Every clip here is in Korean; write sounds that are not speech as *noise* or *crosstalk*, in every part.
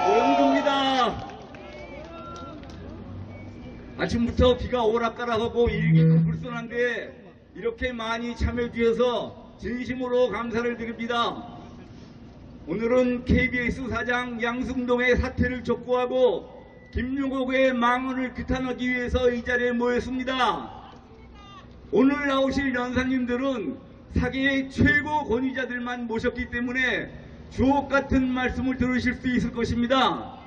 오영주입니다. 아침부터 비가 오락가락하고 일기 불편한데 이렇게 많이 참여해 주셔서 진심으로 감사를 드립니다. 오늘은 KBS 사장 양승동의 사퇴를 촉구하고 김용옥의 망언을 규탄하기 위해서 이 자리에 모였습니다. 오늘 나오실 연사님들은 사계의 최고 권위자들만 모셨기 때문에 주옥 같은 말씀을 들으실 수 있을 것입니다.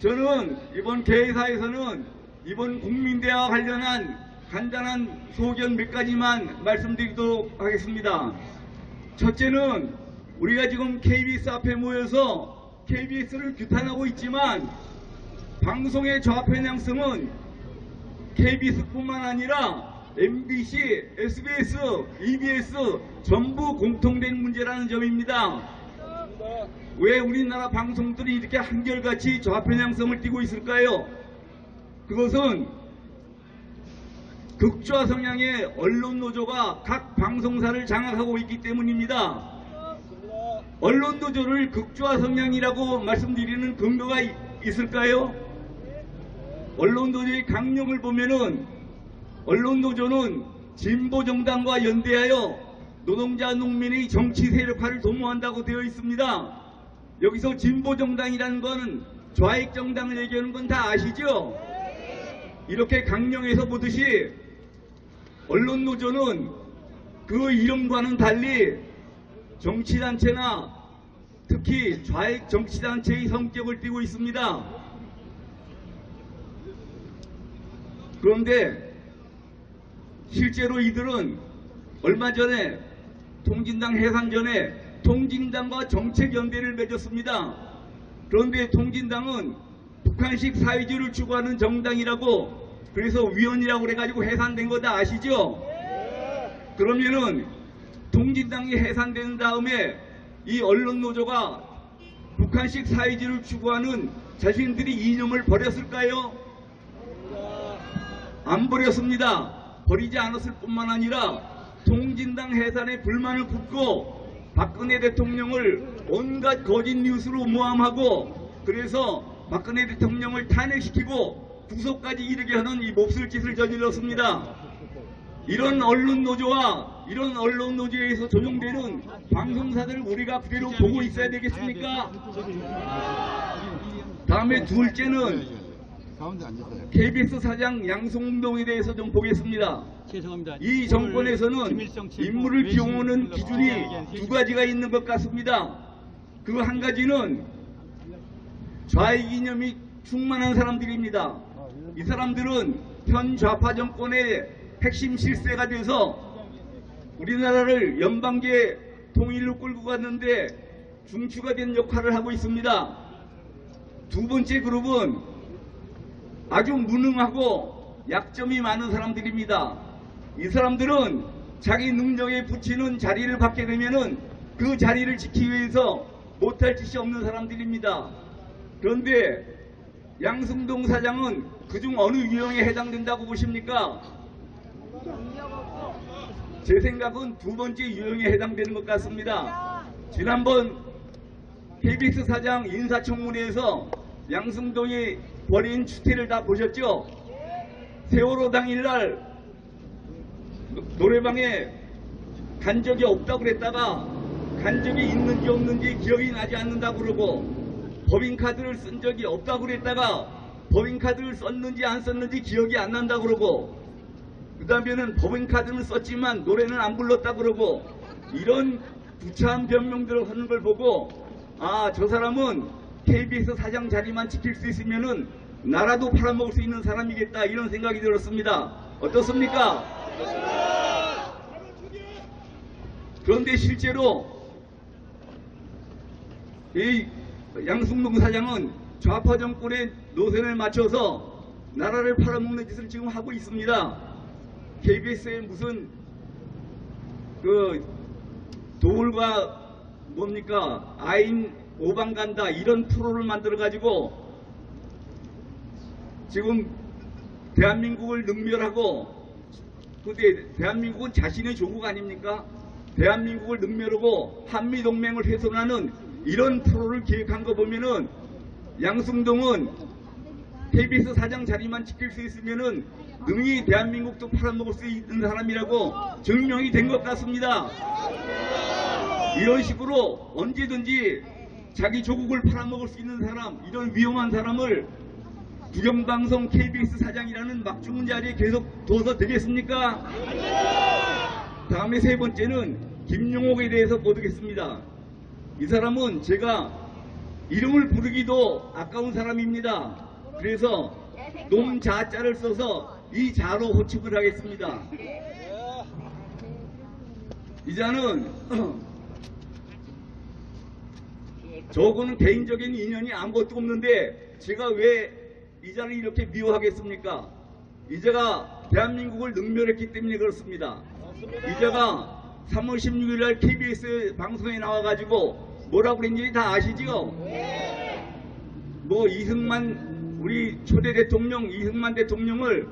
저는 이번 개회사에서는 이번 국민대와 관련한 간단한 소견 몇 가지만 말씀드리도록 하겠습니다. 첫째는 우리가 지금 KBS 앞에 모여서 KBS를 규탄하고 있지만 방송의 좌편향성은 KBS뿐만 아니라 MBC, SBS, EBS 전부 공통된 문제라는 점입니다. 왜 우리나라 방송들이 이렇게 한결같이 좌편향성을 띠고 있을까요? 그것은 극좌 성향의 언론 노조가 각 방송사를 장악하고 있기 때문입니다. 언론 노조를 극좌 성향이라고 말씀드리는 근거가 이- 있을까요? 언론 노조의 강령을 보면은 언론 노조는 진보 정당과 연대하여 노동자 농민의 정치 세력화를 도모한다고 되어 있습니다. 여기서 진보 정당이라는 것은 좌익 정당을 얘기하는 건 다 아시죠? 이렇게 강령에서 보듯이 언론 노조는 그 이름과는 달리 정치단체나 특히 좌익 정치단체의 성격을 띠고 있습니다. 그런데 실제로 이들은 얼마 전에 통진당 해산 전에 통진당과 정책 연대를 맺었습니다. 그런데 통진당은 북한식 사회주의를 추구하는 정당이라고 그래서 위원이라고 그래가지고 해산된 거다 아시죠? 그러면은 통진당이 해산된 다음에 이 언론 노조가 북한식 사회주의를 추구하는 자신들이 이념을 버렸을까요? 안 버렸습니다. 버리지 않았을 뿐만 아니라 통진당 해산에 불만을 품고 박근혜 대통령을 온갖 거짓 뉴스로 모함하고 그래서 박근혜 대통령을 탄핵시키고 구속까지 이르게 하는 이 몹쓸 짓을 저질렀습니다. 이런 언론 노조와 이런 언론 노조에 의해서 조종되는 방송사들을 우리가 그대로 보고 있어야 되겠습니까? 다음에 둘째는 가운데 앉으세요. KBS 사장 양송동에 대해서 좀 보겠습니다. 죄송합니다. 이 정권에서는 인물을 비용하는 기준이 두 가지가 있는 것 같습니다. 그 한 가지는 좌익 이념이 충만한 사람들입니다. 이 사람들은 현 좌파 정권의 핵심 실세가 돼서 우리나라를 연방계 통일로 끌고 갔는데 중추가 된 역할을 하고 있습니다. 두 번째 그룹은 아주 무능하고 약점이 많은 사람들입니다. 이 사람들은 자기 능력에 붙이는 자리를 받게 되면은 그 자리를 지키기 위해서 못할 짓이 없는 사람들입니다. 그런데 양승동 사장은 그중 어느 유형에 해당된다고 보십니까? 제 생각은 두 번째 유형에 해당되는 것 같습니다. 지난번 KBS 사장 인사청문회에서 양승동이 벌인 추태를 다 보셨죠? 세월호 당일날 노래방에 간 적이 없다고 그랬다가 간 적이 있는지 없는지 기억이 나지 않는다고 그러고 법인카드를 쓴 적이 없다고 그랬다가 법인카드를 썼는지 안 썼는지 기억이 안 난다고 그러고 그 다음에는 법인카드는 썼지만 노래는 안 불렀다 그러고 이런 구차한 변명들을 하는 걸 보고 아 저 사람은 KBS 사장 자리만 지킬 수 있으면은 나라도 팔아먹을 수 있는 사람이겠다 이런 생각이 들었습니다. 어떻습니까? 그런데 실제로 이 양승동 사장은 좌파 정권의 노선을 맞춰서 나라를 팔아먹는 짓을 지금 하고 있습니다. KBS에 무슨 그 도울과 뭡니까 아인 오방 간다 이런 프로를 만들어 가지고 지금 대한민국을 능멸하고 근데 대한민국은 자신의 조국 아닙니까? 대한민국을 능멸하고 한미동맹을 훼손하는 이런 프로를 기획한 거 보면은 양승동은 KBS 사장 자리만 지킬 수 있으면은 능히 대한민국도 팔아먹을 수 있는 사람이라고 증명이 된 것 같습니다. 이런 식으로 언제든지 자기 조국을 팔아먹을 수 있는 사람, 이런 위험한 사람을 국영방송 KBS 사장이라는 막중한 자리에 계속 둬서 되겠습니까? 다음에 세 번째는 김용옥에 대해서 보도겠습니다. 이 사람은 제가 이름을 부르기도 아까운 사람입니다. 그래서 놈자자를 써서 이 자로 호축을 하겠습니다. 이 자는 *clears throat* 저거는 개인적인 인연이 아무것도 없는데 제가 왜 이 자를 이렇게 미워하겠습니까? 이자가 대한민국을 능멸했기 때문에 그렇습니다. 이자가 3월 16일 날 KBS 방송에 나와가지고 뭐라고 그랬는지 다 아시죠? 뭐 이승만 우리 초대 대통령 이승만 대통령을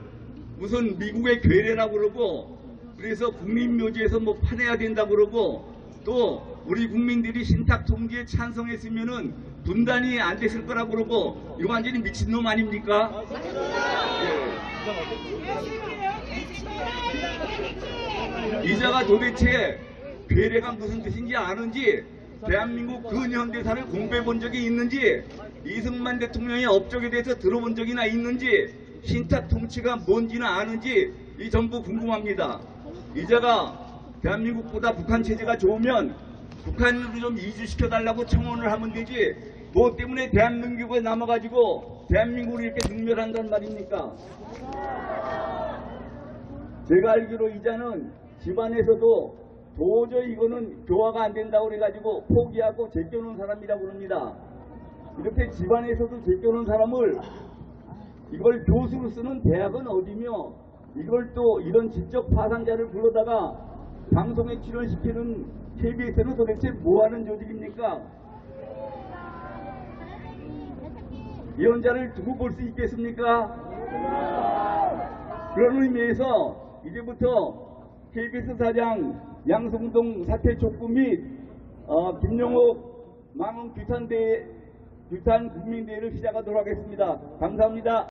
무슨 미국의 괴뢰라고 그러고 그래서 국민묘지에서 뭐 파내야 된다고 그러고 또 우리 국민들이 신탁 통지에 찬성했으면은 분단이 안 됐을 거라고 그러고 이거 완전히 미친놈 아닙니까? 이자가 도대체 괴뢰가 무슨 뜻인지 아는지 대한민국 근현대사를 공부해 본 적이 있는지 이승만 대통령의 업적에 대해서 들어본 적이나 있는지 신탁 통치가 뭔지는 아는지 이 전부 궁금합니다. 이자가 대한민국보다 북한 체제가 좋으면 북한으로 좀 이주시켜 달라고 청원을 하면 되지 뭐 때문에 대한민국에 남아가지고 대한민국을 이렇게 능멸한단 말입니까? 제가 알기로 이자는 집안에서도 도저히 이거는 교화가 안 된다고 그래가지고 포기하고 제껴놓은 사람이라고 그럽니다. 이렇게 집안에서도 제껴놓은 사람을 이걸 교수로 쓰는 대학은 어디며 이걸 또 이런 지적 파상자를 불러다가 방송에 출연시키는 KBS는 도대체 뭐하는 조직입니까? 이런 자를 두고 볼 수 있겠습니까? 그런 의미에서 이제부터 KBS 사장 양성동 사퇴 촉구 및 어, 김용옥 망원 규탄대 규탄 국민대회를 시작하도록 하겠습니다. 감사합니다.